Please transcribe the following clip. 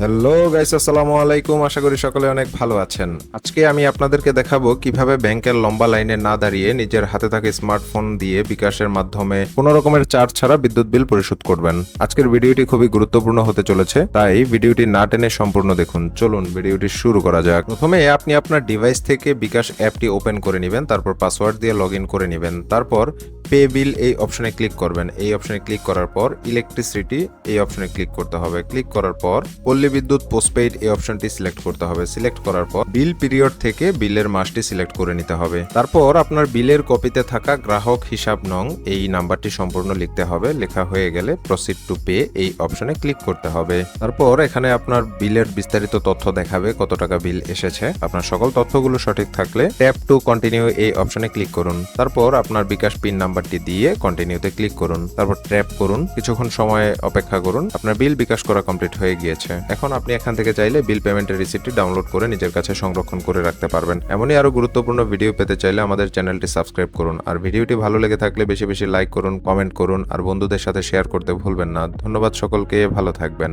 Hello guys আসসালামু আলাইকুম আশা করি সকলে অনেক ভালো আছেন। আজকে আমি আপনাদেরকে দেখাবো কীভাবে ব্যাংকের লম্বা লাইনে না দাঁড়িয়ে নিজের হাতে থাকা স্মার্টফোন দিয়ে বিকাশের মাধ্যমে কোনো রকমের চার্জ ছাড়া বিদ্যুৎ বিল পরিশোধ করবেন। আজকের ভিডিওটি খুবই গুরুত্বপূর্ণ হতে চলেছে, তাই ভিডিওটি না টেনে সম্পূর্ণ দেখুন। চলুন ভিডিওটি শুরু করা যাক। প্রথমে আপনি আপনার ডিভাইস থেকে বিকাশ অ্যাপটি ওপেন করে নেবেন, তারপর পাসওয়ার্ড দিয়ে লগ করে নেবেন, তারপর পে বিল এই অপশনে ক্লিক করবেন। এই অপশনে ক্লিক করার পর ইলেকট্রিসিটি এই অপশনে ক্লিক করতে হবে। ক্লিক করার পর পল্লী বিদ্যুৎ পোস্টপেইড এই অপশনটি সিলেক্ট করতে হবে। সিলেক্ট করার পর বিল পিরিয়ড থেকে বিলের মাসটি সিলেক্ট করে নিতে হবে। তারপর আপনার বিলের কপিতে থাকা গ্রাহক হিসাব নং এই নাম্বারটি সম্পূর্ণ লিখতে হবে। লেখা হয়ে গেলে প্রসিড টু পে এই অপশনে ক্লিক করতে হবে। তারপর এখানে আপনার বিলের বিস্তারিত তথ্য দেখাবে, কত টাকা বিল এসেছে। আপনার সকল তথ্যগুলো সঠিক থাকলে ট্যাপ টু কন্টিনিউ এই অপশনে ক্লিক করুন। তারপর আপনার বিকাশ পিন নাম্বারটি দিয়ে কন্টিনিউতে ক্লিক করুন, তারপর ট্যাপ করুন, কিছুক্ষণ সময় অপেক্ষা করুন। আপনার বিল বিকাশ করা কমপ্লিট হয়ে গিয়েছে। এখন আপনি এখান থেকে চাইলে বিল পেমেন্টের রিসিপ্টটি ডাউনলোড করে নিজের কাছে সংরক্ষণ করে রাখতে পারবেন। এমনই আরও গুরুত্বপূর্ণ ভিডিও পেতে চাইলে আমাদের চ্যানেলটি সাবস্ক্রাইব করুন। আর ভিডিওটি ভালো লেগে থাকলে বেশি বেশি লাইক করুন কমেন্ট করুন, আর বন্ধুদের সাথে শেয়ার করতে ভুলবেন না। ধন্যবাদ সকলকে, ভালো থাকবেন।